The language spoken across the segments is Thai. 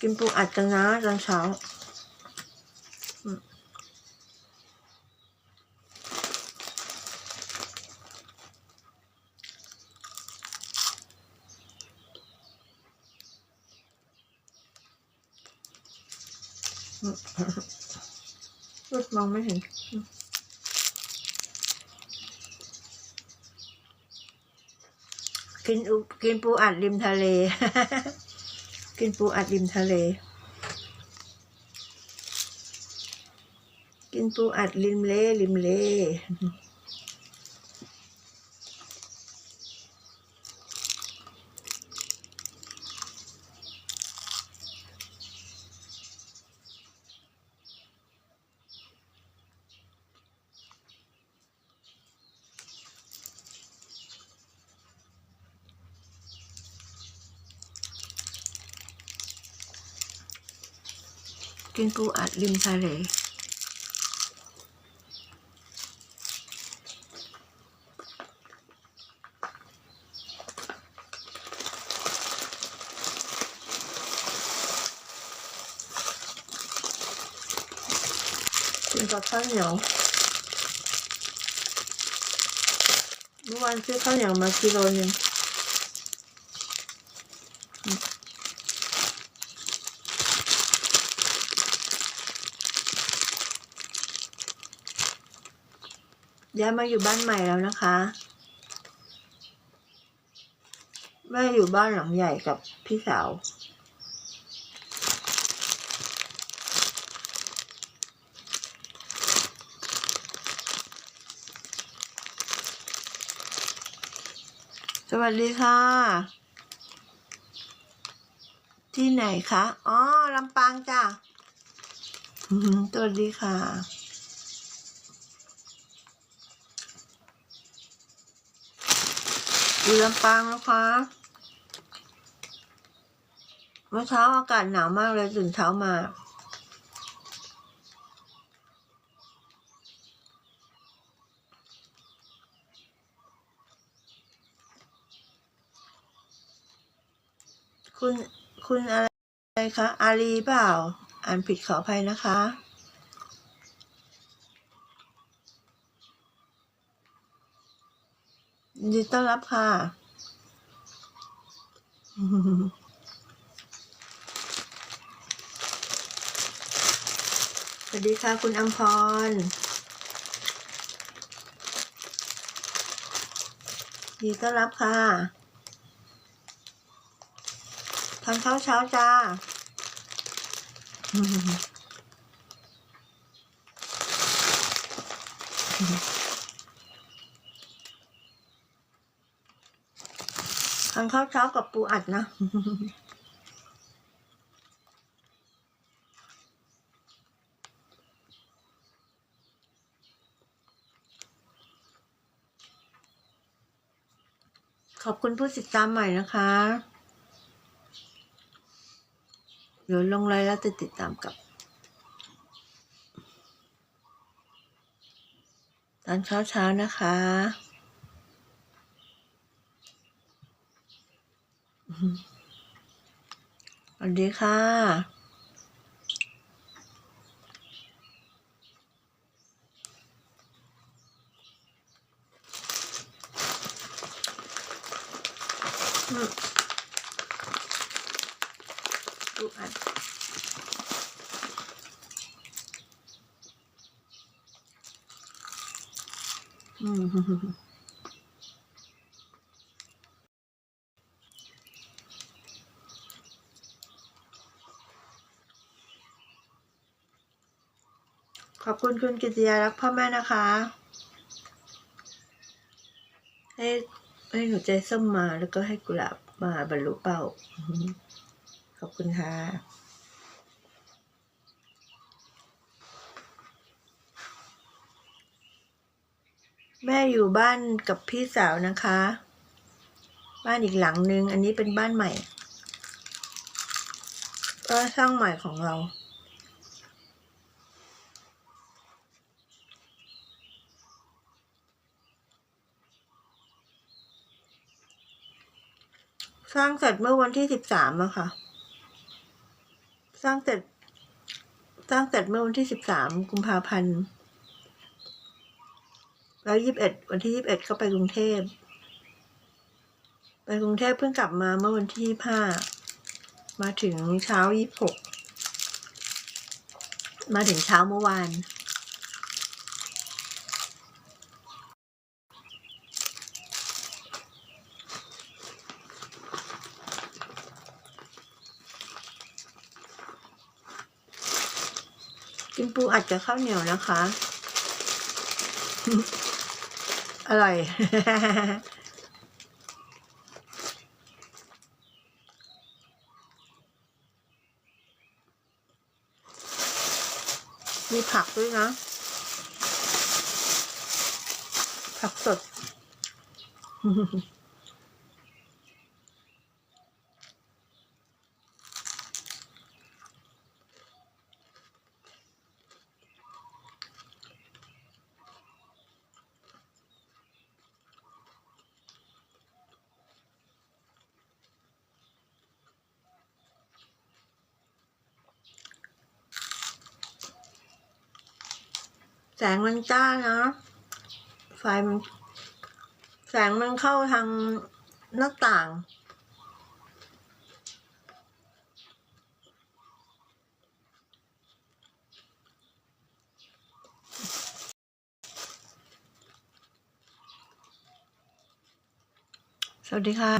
กินปูอัดกันนะตอนเช้าอืมอืมองไม่เห็นกินกินปูอัดริมทะเล กินปูอัดริมทะเล กินปูอัดริมเลริมเล กินปูอัดริมทะเลกินกับข้าวเหนียวเมื่อวานซื้อข้าวเหนียวมากิโลหนึงอืม ย้ายมาอยู่บ้านใหม่แล้วนะคะแม่อยู่บ้านหลังใหญ่กับพี่สาว สวัสดีค่ะ ที่ไหนคะ อ๋อ ลำปางจ้ะสวัสดีค่ะ อยู่ลำปางนะคะ เมื่อเช้าอากาศหนาวมากเลยตื่นเช้ามาคุณคุณอะไรคะ อารีเปล่า อ่านผิดขออภัยนะคะ ยินดีต้อนรับค่ะ สวัสดีค่ะคุณอัมพรยินดีต้อนรับค่ะทานข้าวเช้าจ้า ทานข้าวเช้ากับปูอัดนะ ขอบคุณผู้ติดตามใหม่นะคะ เดี๋ยวลงไลน์แล้วจะติดตามกับตอนเช้าเช้าๆนะคะ สวัสดีค่ะ ดูอันอืม ขอบคุณคุณกิติยารักพ่อแม่นะคะ ให้ให้หัวใจส้มมาแล้วก็ให้กุหลาบมาบรรลุเป้า ขอบคุณค่ะ แม่อยู่บ้านกับพี่สาวนะคะ บ้านอีกหลังนึง อันนี้เป็นบ้านใหม่ ก็สร้างใหม่ของเรา ร้างเสร็จเมื่อวันที่สิบสามอะค่ะ สร้างเสร็จ สร้างเสร็จเมื่อวันที่สิบสามกุมภาพันธ์ แล้วยี่สิบเอ็ดวันที่ยี่สิบเอ็ดก็ไปกรุงเทพ ไปกรุงเทพเพิ่งกลับมาเมื่อวันที่ยี่ห้า มาถึงเช้ายี่หก มาถึงเช้าเมื่อวาน กินปูอัดกับข้าวเหนียวนะคะ อร่อย มีผักด้วยนะ ผักสด แสงมันจ้านะไฟมันแสงมันเข้าทางหน้าต่าง สวัสดีค่ะ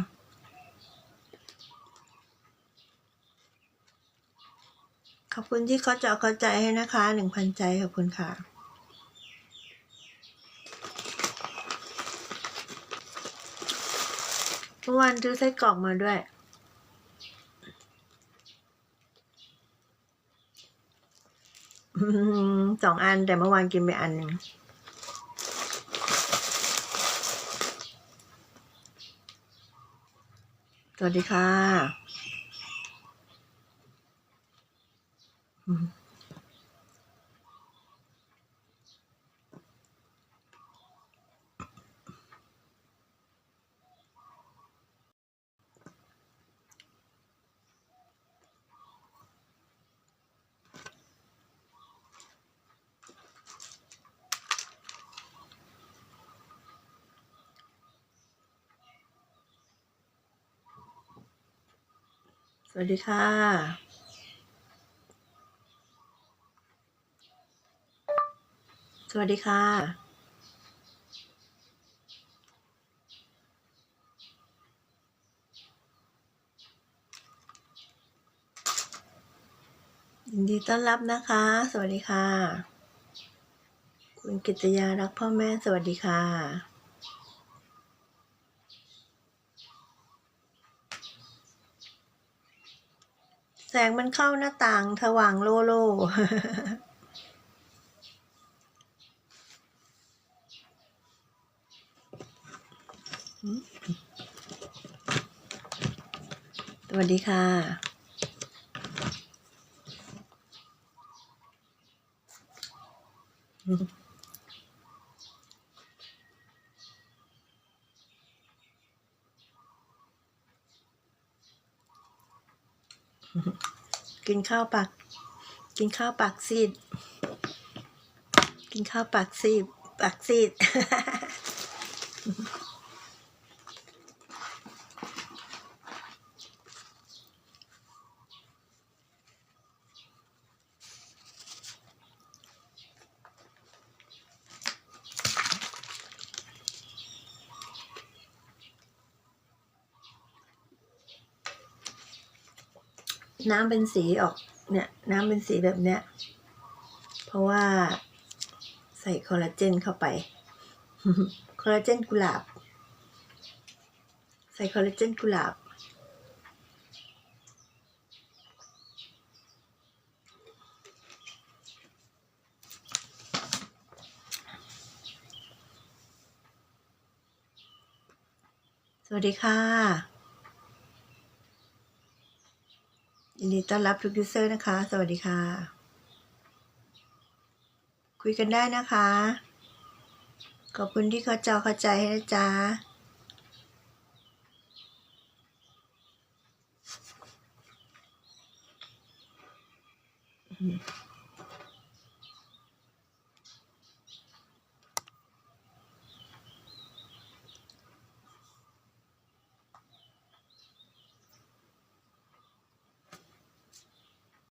ขอบคุณที่เขาจะเข้าใจให้นะคะหนึ่งพันใจขอบคุณค่ะ เมื่อวานซื้อไส้กรอกมาด้วย สองอันแต่เมื่อวานกินไปอันหนึ่งสวัสดีค่ะ วัสดีค่ะ สวัสดีค่ะ ยินดีต้อนรับนะคะ สวัสดีค่ะ คุณกิตยารักพ่อแม่ สวัสดีค่ะ งมันเข้าหน้าต่างสว่างโลโลสวัสดีค่ะ กินข้าวปาก กินข้าวปากซีด กินข้าวปากซีด ปากซีด น้ำเป็นสีออกเนี่ยน้ำเป็นสีแบบเนี้ย เพราะว่าใส่คอลลาเจนเข้าไป คอลลาเจนกุหลาบ ใส่คอลลาเจนกุหลาบ สวัสดีค่ะ ยินดีต้อนรับทุกยูเซอร์นะคะ สวัสดีค่ะ คุยกันได้นะคะ ขอบคุณที่เข้าจอเข้าใจให้นะจ๊ะอืม